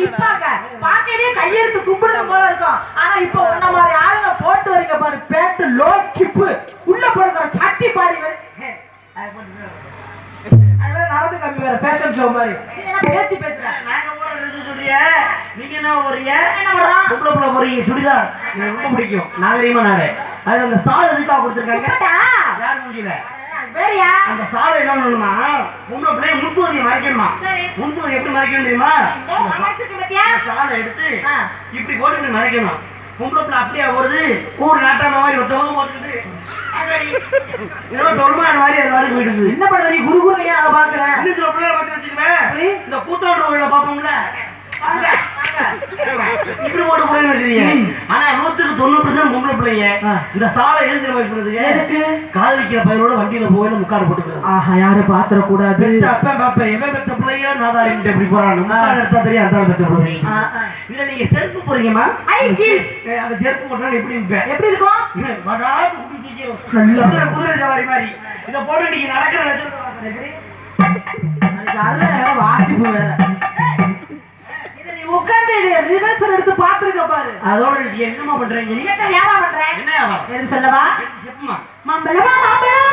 நிப்பாங்க. பாக்கையிலே கையெடுத்து கும்பிடணும் போல இருக்கும். ஆனா இப்போ உன்ன மாதிரி ஆளுங்க போட்டு வரீங்க பாரு பேண்ட் லோ கிப்பு. உள்ள போடுற சட்டி வேற நடந்து கம்மி வேற ஃபேஷன் ஷோ மாதிரி. பேச்சு பேசுற? நாங்க போற ட்ரெஸ் சொல்றிய? நீங்க என்ன போறீங்க என்ன பொம்பளை புள்ள போறீங்க சுடிதார். எனக்கு ரொம்ப பிடிக்கும். நாகரீகமா நாடு. அது அந்த சாலை எதுக்காக கொடுத்துருக்காங்க? யார் முடியல அந்த சாலை என்ன பண்ணணுமா பொம்பளை பிள்ளைய முன்பகுதியை மறைக்கணுமா. முன்பகுதி எப்படி மறைக்கணும் தெரியுமா? சாலை எடுத்து. இப்படி போட்டு இப்படி மறைக்கணும். பொம்பளை பிள்ளை அப்படியே வருது ஊர் நாட்டாம மாதிரி ஒருத்தவங்க இருக்குது. என்ன பண்ற நீ குரு குருனையா அதை பாக்குற இன்னும் சில பிள்ளைகளை பார்த்து வச்சுக்குவேன்? இந்த கூத்தாடு கோயில அங்க. இப்படி போட்டு போறேன்னு வச்சுக்கீங்க ஆனா நூத்துக்கு தொண்ணூறு பர்சன்ட் பொம்பளை பிள்ளைங்க. இந்த சாலை எதுக்கு வயசு பண்ணுறதுக்கு எதுக்கு? காதலிக்கிற பையனோட வண்டியில போயில முக்காடு போட்டுக்கிறது ஆஹா யாரும் பாத்திர கூடாது பெத்த அப்பன் பாப்பேன் எவன் பெத்த பிள்ளையோ நாதாரின்ட்டு எப்படி போறான் முக்காடு எடுத்தா தெரியும் அந்த பெத்த பிள்ளை இதுல நீங்க செருப்பு போறீங்கம்மா அந்த செருப்பு போட்டா எப்படி நிற்பேன் எப்படி இருக்கும்? வடாது. குதிரை சவாரி மாதிரி. இதை போட்டு நீங்க நடக்கிற எப்படி? வாசிப்பு வேற. இத நீ பாத்துருக்க பாரு அதோட என்னமா பண்றீங்க நீங்க என்ன வியாபாரம் பண்ற? என்ன வியாபாரம்? சொல்லவா? செப்புமா? மாம்பழமா மாம்பழம்